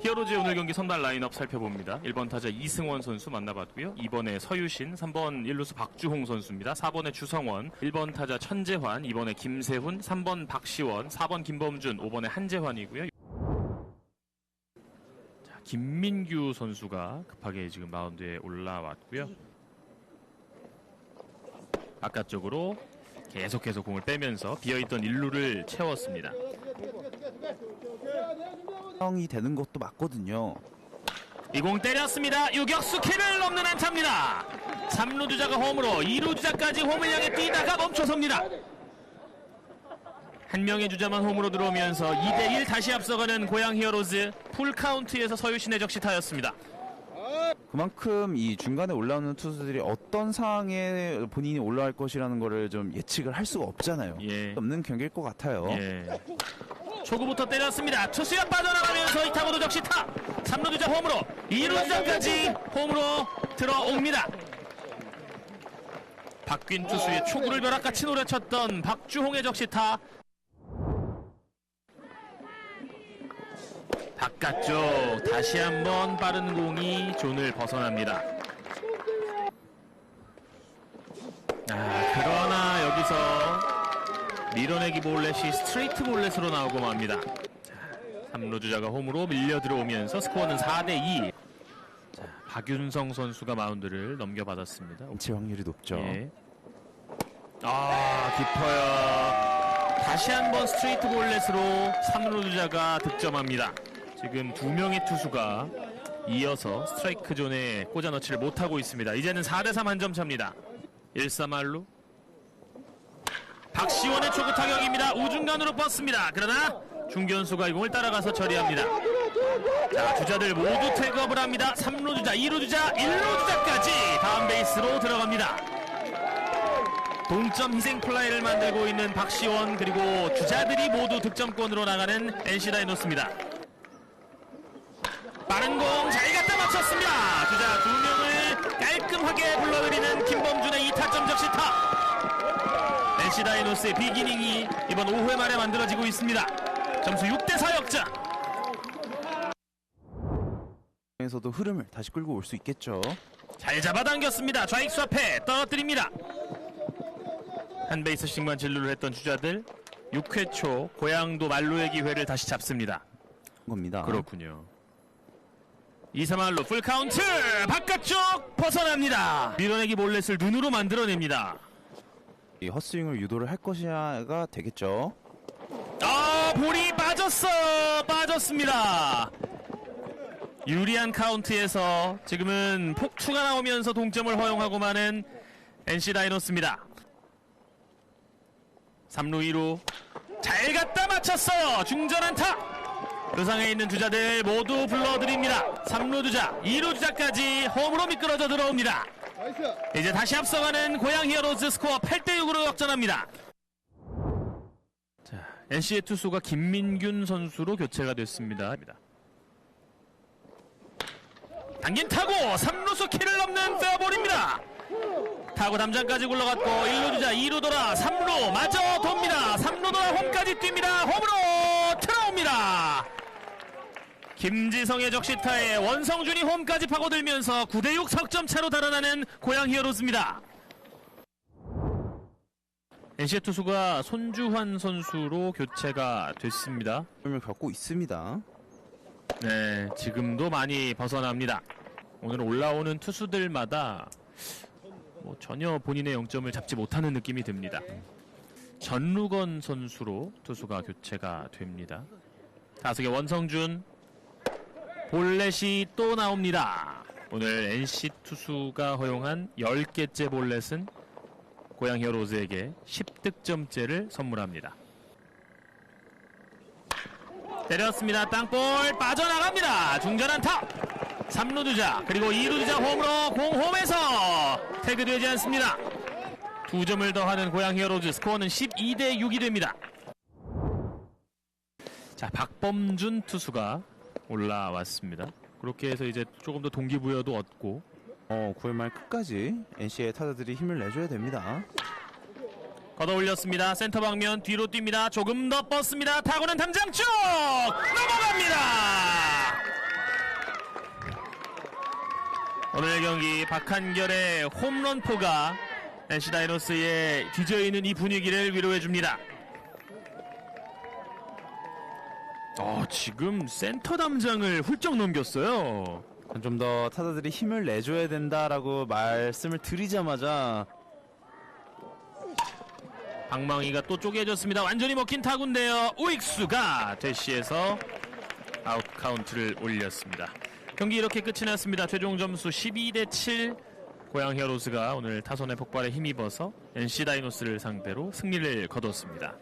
히어로즈의 오늘 경기 선발 라인업 살펴봅니다. 1번 타자 이승원 선수 만나봤고요. 2번에 서유신, 3번 1루수 박주홍 선수입니다. 4번에 주성원, 1번 타자 천재환, 2번에 김세훈, 3번 박시원, 4번 김범준, 5번에 한재환이고요. 자, 김민규 선수가 급하게 지금 마운드에 올라왔고요. 바깥쪽으로 계속해서 공을 빼면서 비어있던 1루를 채웠습니다. 상황이 되는 것도 맞거든요. 이공 때렸습니다. 유격수 키를 넘는 안타입니다. 3루 주자가 홈으로 2루 주자까지 홈을 향해 뛰다가 멈춰섭니다. 한 명의 주자만 홈으로 들어오면서 2대1 다시 앞서가는 고양 히어로즈 풀카운트에서 서유신의 적시타였습니다. 그만큼 이 중간에 올라오는 투수들이 어떤 상황에 본인이 올라갈 것이라는 거를 좀 예측을 할 수가 없잖아요. 예. 없는 경기일 것 같아요. 예. 초구부터 때렸습니다. 투수가 빠져나가면서 이 타구도 적시 타. 3루 주자 홈으로 2루 주자까지 홈으로 들어옵니다. 박균 투수의 초구를 벼락같이 노려쳤던 박주홍의 적시타. 바깥쪽 다시 한번 빠른 공이 존을 벗어납니다. 아, 그러나 여기서 밀어내기 볼넷이 스트레이트 볼넷으로 나오고 맙니다. 자, 3루 주자가 홈으로 밀려 들어오면서 스코어는 4대2. 자, 박윤성 선수가 마운드를 넘겨받았습니다. 치 확률이 높죠. 예. 아, 깊어요. 다시 한번 스트레이트 볼넷으로 3루 주자가 득점합니다. 지금 두 명의 투수가 이어서 스트라이크 존에 꽂아 넣지를 못하고 있습니다. 이제는 4대3 한 점 차입니다. 1-3할루 박시원의 초구 타격입니다. 우중간으로 뻗습니다. 그러나 중견수가 이 공을 따라가서 처리합니다. 자, 주자들 모두 태그업을 합니다. 3루 주자, 2루 주자, 1루 주자까지 다음 베이스로 들어갑니다. 동점 희생 플라이를 만들고 있는 박시원 그리고 주자들이 모두 득점권으로 나가는 NC 다이노스입니다. 빠른 공 잘 갖다 맞췄습니다. 주자 두 NC 다이노스의 비기닝이 이번 5회 말에 만들어지고 있습니다. 점수 6대4 역전. 에서도 흐름을 다시 끌고 올 수 있겠죠. 잘 잡아당겼습니다. 좌익수 앞에 떨어뜨립니다. 한 베이스씩만 진루를 했던 주자들 6회 초 고양도 말로의 기회를 다시 잡습니다. 겁니다. 그렇군요. 2, 3할로 풀카운트 바깥쪽 벗어납니다. 밀어내기 볼넷을 눈으로 만들어냅니다. 이 헛스윙을 유도를 할 것이야가 되겠죠. 아 볼이 빠졌어 빠졌습니다. 유리한 카운트에서 지금은 폭투가 나오면서 동점을 허용하고 마는 NC 다이노스입니다. 3루 2루 잘 갖다 맞췄어요. 중전 안타. 그 상에 있는 주자들 모두 불러드립니다. 3루 주자, 2루 주자까지 홈으로 미끄러져 들어옵니다. 이제 다시 앞서가는 고양 히어로즈 스코어 8대6으로 역전합니다. 자, NC의 투수가 김민균 선수로 교체가 됐습니다. 당긴 타고 3루수 키를 넘는 페어볼입니다. 타고 담장까지 굴러갔고 1루 주자 2루 돌아 3루 마저 돕니다. 3루 돌아 홈까지 뜁니다. 홈으로 들어옵니다. 김지성의 적시타에 원성준이 홈까지 파고들면서 9대6 석점 차로 달아나는 고양 히어로즈입니다. NC의 투수가 손주환 선수로 교체가 됐습니다. 흐름을 겪고 있습니다. 네, 지금도 많이 벗어납니다. 오늘 올라오는 투수들마다 뭐 전혀 본인의 영점을 잡지 못하는 느낌이 듭니다. 전루건 선수로 투수가 교체가 됩니다. 다섯의 원성준 볼넷이 또 나옵니다. 오늘 NC 투수가 허용한 10개째 볼넷은 고양 히어로즈에게 10득점째를 선물합니다. 때렸습니다. 땅볼 빠져나갑니다. 중전 안타. 3루 주자 그리고 2루 주자 홈으로 공 홈에서 태그되지 않습니다. 두 점을 더하는 고양 히어로즈 스코어는 12대 6이 됩니다. 자 박범준 투수가 올라왔습니다. 그렇게 해서 이제 조금 더 동기부여도 얻고 어, 9회 말 끝까지 NC의 타자들이 힘을 내줘야 됩니다. 걷어 올렸습니다. 센터 방면 뒤로 뜁니다. 조금 더 뻗습니다. 타고는 담장 쭉 넘어갑니다. 오늘의 경기 박한결의 홈런포가 NC 다이노스의 뒤져있는 이 분위기를 위로해줍니다. 어, 지금 센터 담장을 훌쩍 넘겼어요. 좀 더 타자들이 힘을 내줘야 된다라고 말씀을 드리자마자 방망이가 또 쪼개졌습니다. 완전히 먹힌 타구인데요. 우익수가 대시에서 아웃 카운트를 올렸습니다. 경기 이렇게 끝이 났습니다. 최종 점수 12대 7. 고양 히어로즈가 오늘 타선의 폭발에 힘입어서 NC 다이노스를 상대로 승리를 거뒀습니다.